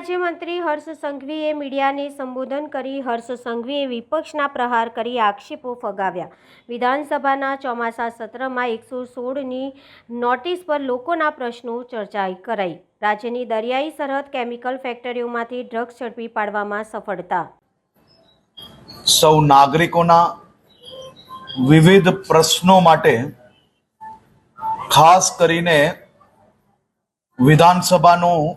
રાજ્યમંત્રી હર્ષ સંઘવીએ મીડિયાને સંબોધન કરી હર્ષ સંઘવીએ વિપક્ષના પ્રહાર કરી આક્ષેપો ફગાવ્યા. વિધાનસભાના ચોમાસા સત્રમાં એકસો સોળની નોટિસ પર લોકોના પ્રશ્નો ચર્ચા કરાઈ. રાજ્યની દરિયાઈ સરહદ કેમિકલ ફેક્ટરીઓમાંથી ડ્રગ્સ ઝડપી પાડવામાં સફળતા. સૌ નાગરિકોના વિવિધ પ્રશ્નો માટે ખાસ કરીને વિધાનસભાનું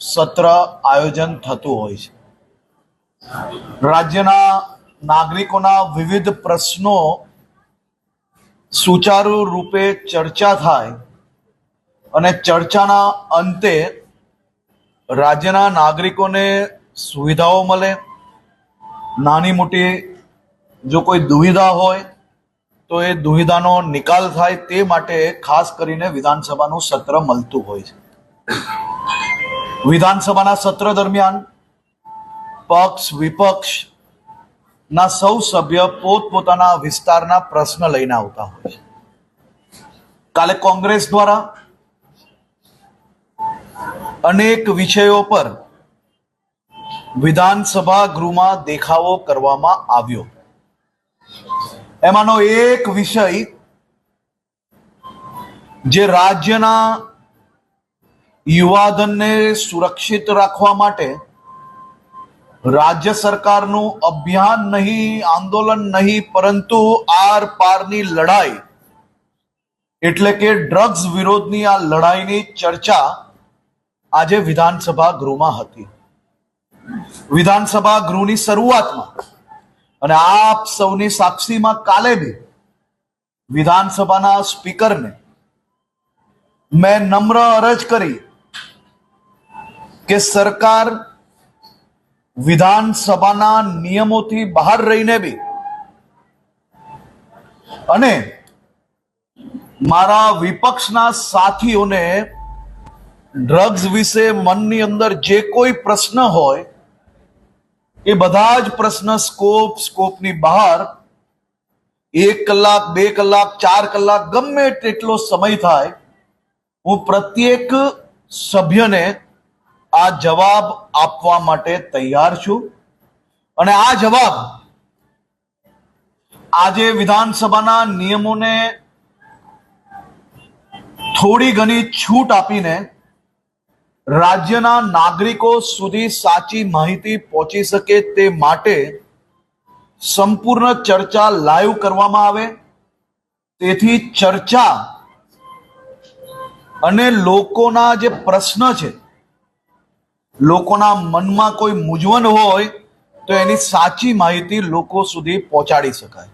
સત્ર આયોજન થતું હોય છે. રાજ્યના નાગરિકોના વિવિધ પ્રશ્નો સુચારુ રૂપે ચર્ચા થાય અને ચર્ચાના અંતે રાજ્યના નાગરિકોને સુવિધાઓ મળે. નાની મોટી જો કોઈ દુવિધા હોય તો એ દુવિધાનો નિકાલ થાય તે માટે ખાસ કરીને વિધાનસભાનું સત્ર મળતું હોય છે. વિધાનસભાના સત્ર દરમિયાન પક્ષ વિપક્ષ ના સૌ સભ્ય પોતપોતાના વિસ્તારના પ્રશ્ન લઈને આવતા હોય છે. કાલે કોંગ્રેસ દ્વારા અનેક વિષયો પર વિધાનસભા ગૃહમાં દેખાવો કરવામાં આવ્યો. એમાંનો એક વિષય જે રાજ્યના યુવાધનને સુરક્ષિત રાખવા માટે રાજ્ય સરકારનું અભિયાન નહીં, આંદોલન નહીં, પરંતુ આર પારની લડાઈ. એટલે કે ડ્રગ્સ વિરોધની આ લડાઈની ચર્ચા આજે વિધાનસભા ગૃહમાં હતી. વિધાનસભા ગૃહની શરૂઆતમાં. અને આપ સૌની સાક્ષીમાં કાલે બી વિધાનસભાના સ્પીકરને મેં નમ્ર અરજ કરી કે સરકાર વિધાનસભાના નિયમોથી બહાર રહીને બી અને મારા વિપક્ષના સાથીઓને ડ્રગ્સ વિશે મનની અંદર જે કોઈ પ્રશ્ન હોય, એ બધા જ પ્રશ્ન સ્કોપ, સ્કોપની બહાર એક કલાક, બે કલાક, ચાર કલાક ગમે તેટલો સમય થાય, હું પ્રત્યેક સભ્યને આ જવાબ આપવા માટે તૈયાર છું. અને આ જવાબ આજે વિધાનસભાના નિયમોને થોડી ઘણી છૂટ આપીને રાજ્યના નાગરિકો સુધી સાચી માહિતી પહોંચી શકે તે માટે સંપૂર્ણ ચર્ચા લાઈવ કરવામાં આવે. તેથી ચર્ચા અને લોકોના જે પ્રશ્ન છે લોકોના મનમાં કોઈ મૂંઝવણ હોય તો એની સાચી માહિતી લોકો સુધી પહોંચાડી શકાય.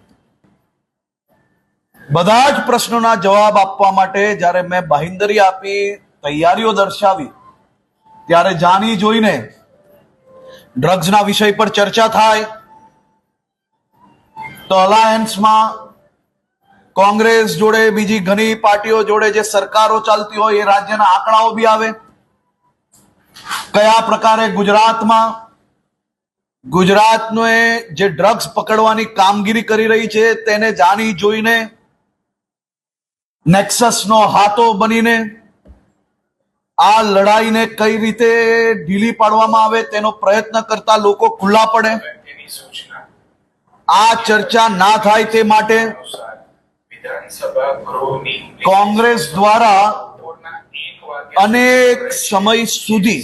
બધા જ પ્રશ્નોના જવાબ આપવા માટે જ્યારે મેં બાહિંદરી આપી, તૈયારીઓ દર્શાવી, ત્યારે જાણી જોઈને ડ્રગ્સના વિષય પર ચર્ચા થાય, તો અલાયન્સમાં કોંગ્રેસ જોડે, બીજી ઘણી પાર્ટીઓ જોડે જે સરકારો ચાલતી હોય એ રાજ્યના આંકડાઓ બી આવે. કયા પ્રકારે ગુજરાતમાં ગુજરાતનો જે ડ્રગ્સ પકડવાની કામગીરી કરી રહી છે તેને જાણી જોઈને નેક્સસનો હાથો બનીને આ લડાઈને કઈ રીતે ઢીલી પાડવામાં આવે તેનો પ્રયત્ન કરતા લોકો ખુલ્લા પડે. આ ચર્ચા ના થાય તે માટે કોંગ્રેસ દ્વારા અનેક સમય સુધી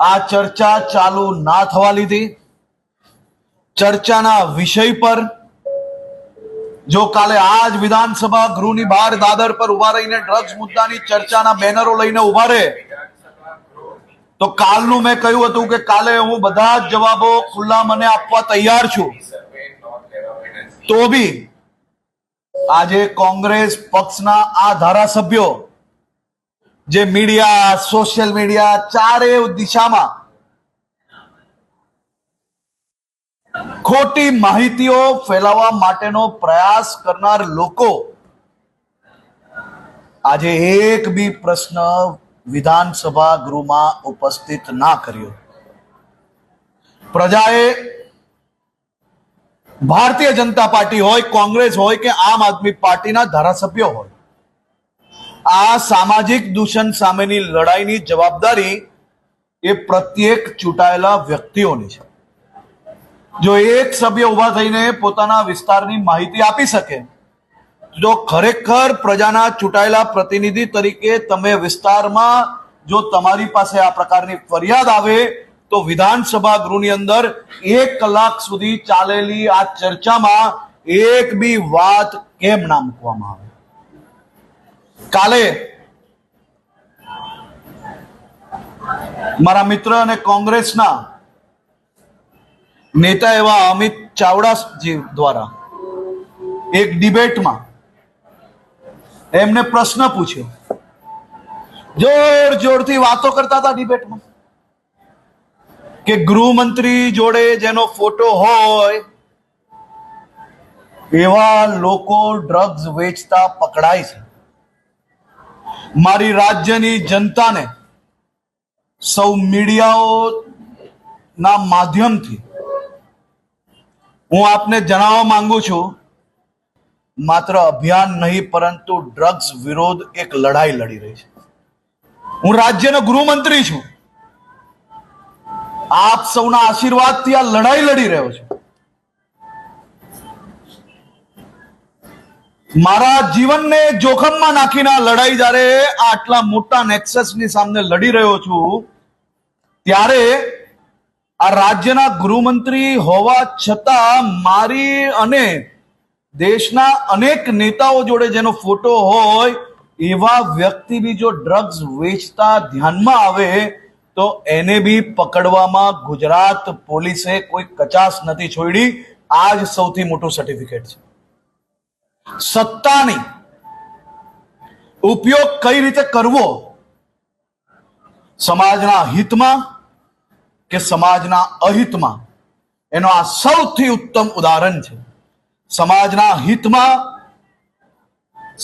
આ ચર્ચા ચાલુ ના થવા લીધી. ચર્ચાના વિષય પર જો કાલે આજ વિધાનસભા ગૃહની બહાર દાદર પર ઊભા રહીને ડ્રગ્સ મુદ્દાની ચર્ચાના બેનરો લઈને ઊભા રહે, તો કાલનું મેં કહ્યું હતું કે કાલે હું બધા જ જવાબો ખુલ્લા મને આપવા તૈયાર છું. તો બી આજે કોંગ્રેસ પક્ષના આ ધારાસભ્યો જે મીડિયા સોશિયલ મીડિયા ચારે દિશામાં ખોટી માહિતીઓ ફેલાવવા માટેનો પ્રયાસ કરનાર લોકો આજે એક બી પ્રશ્ન વિધાનસભા ગૃહમાં ઉપસ્થિત ના કર્યો. પ્રજાએ ભારતીય જનતા પાર્ટી હોય, કોંગ્રેસ હોય કે આમ આદમી પાર્ટીના ધારાસભ્યો હોય આ સામાજિક દૂષણ સામેની લડાઈની જવાબદારી એ પ્રત્યેક ચૂંટાયેલા વ્યક્તિઓની છે. જો એક સભ્ય ઊભા થઈને પોતાના વિસ્તારની માહિતી આપી શકે જો ખરેખર પ્રજાના ચૂંટાયેલા પ્રતિનિધિ તરીકે તમે વિસ્તારમાં જો તમારી પાસે આ પ્રકારની ફરિયાદ આવે, તો વિધાનસભા ગૃહની અંદર એક કલાક સુધી ચાલેલી આ ચર્ચામાં એક બી વાત કેમ ના મૂકવામાં આવે? કાલે મારા મિત્ર અને કોંગ્રેસના નેતા એવા અમિત ચાવડાજી દ્વારા એક ડિબેટમાં એમને પ્રશ્ન પૂછ્યો. જોર જોરથી વાતો કરતા હતા ડિબેટમાં કે ગૃહમંત્રી જોડે જેનો ફોટો હોય, એવા લોકો ડ્રગ્સ વેચતા પકડાય છે. મારી રાજ્યની જનતાને સૌ મીડિયાઓ ના માધ્યમથી હું આપને જણાવવા માંગુ છું, માત્ર અભિયાન નહીં, પરંતુ ડ્રગ્સ વિરોધ એક લડાઈ લડી રહી છે. હું રાજ્યનો ગૃહમંત્રી છું. આપ સૌના આશીર્વાદથી આ લડાઈ લડી રહ્યો છું. મારા જીવનને જોખમમાં નાખીને લડાઈ જ્યારે આટલા મોટા નેક્સસની સામે લડી રહ્યો છું, ત્યારે આ રાજ્યના ગૃહમંત્રી હોવા છતાં મારી અને દેશના અનેક નેતાઓ જોડે જેનો ફોટો હોય, એવા વ્યક્તિ બી જો ડ્રગ્સ વેચતા ધ્યાનમાં આવે, તો એને બી પકડવામાં ગુજરાત પોલીસે કોઈ કચાશ નથી છોડી. આ જ સૌથી મોટું સર્ટિફિકેટ છે. સત્તાની ઉપયોગ કઈ રીતે કરવો? સમાજના હિતમાં કે સમાજના અહિતમાં? એનો આ સૌથી ઉત્તમ ઉદાહરણ છે. સમાજના હિતમાં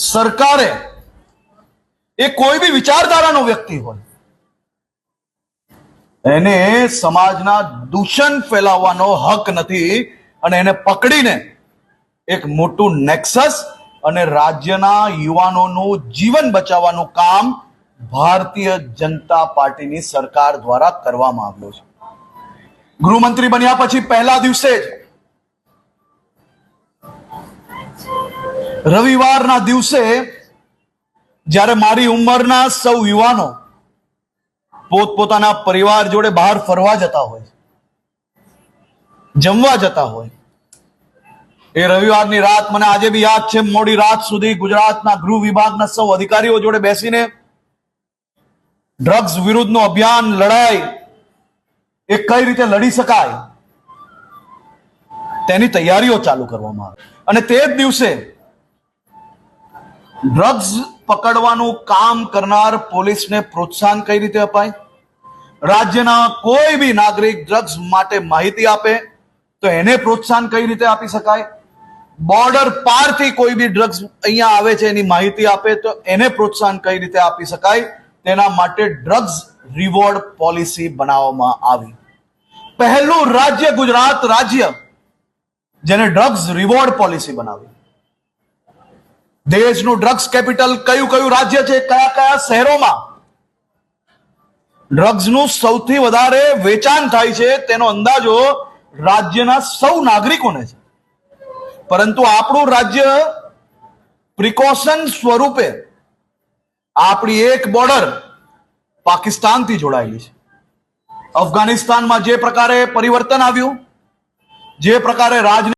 સરકારે એ કોઈ બી વિચારધારાનો વ્યક્તિ હોય, એને સમાજના દૂષણ ફેલાવવાનો હક નથી અને એને પકડીને એક મોટું નેક્સસ અને રાજ્યના યુવાનોનું જીવન બચાવવાનું કામ ભારતીય જનતા પાર્ટીની સરકાર દ્વારા કરવામાં આવ્યું છે. ગૃહમંત્રી બન્યા પછી પહેલા દિવસે જ રવિવારના દિવસે જ્યારે મારી ઉંમરના સૌ યુવાનો પોતપોતાના પરિવાર જોડે બહાર ફરવા જતા હોય જમવા જતા હોય એ રવિવારની રાત મને આજે બી યાદ છે, મોડી રાત સુધી ગુજરાતના ગૃહ વિભાગના સૌ અધિકારીઓ જોડે બેસીને ડ્રગ્સ વિરુદ્ધનું અભિયાન લડાઈ એ કઈ રીતે લડી શકાય, તેની તૈયારીઓ ચાલુ કરવામાં આવે. અને તે જ દિવસે ડ્રગ્સ પકડવાનું કામ કરનાર પોલીસને પ્રોત્સાહન કઈ રીતે અપાય? રાજ્યના કોઈ બી નાગરિક ડ્રગ્સ માટે માહિતી આપે, તો એને પ્રોત્સાહન કઈ રીતે આપી શકાય? બોર્ડર પારથી કોઈ બી ડ્રગ્સ અહીંયા આવે છે, એની માહિતી આપે, તો એને પ્રોત્સાહન કઈ રીતે આપી શકાય? તેના માટે ડ્રગ્સ રિવોર્ડ પોલિસી બનાવવામાં આવી. પહેલું રાજ્ય ગુજરાત રાજ્ય જેને ડ્રગ્સ રિવોર્ડ પોલિસી બનાવી. દેશનું ડ્રગ્સ કેપિટલ કયું કયું રાજ્ય છે? કયા કયા શહેરોમાં? ડ્રગ્સનું સૌથી વધારે વેચાણ થાય છે, તેનો અંદાજો રાજ્યના સૌ નાગરિકોને છે. પરંતુ આપણું રાજ્ય પ્રિકોશન સ્વરૂપે આપણી એક બોર્ડર પાકિસ્તાનથી જોડાયેલી છે. અફઘાનિસ્તાનમાં જે પ્રકારે પરિવર્તન આવ્યું, જે પ્રકારે રાજ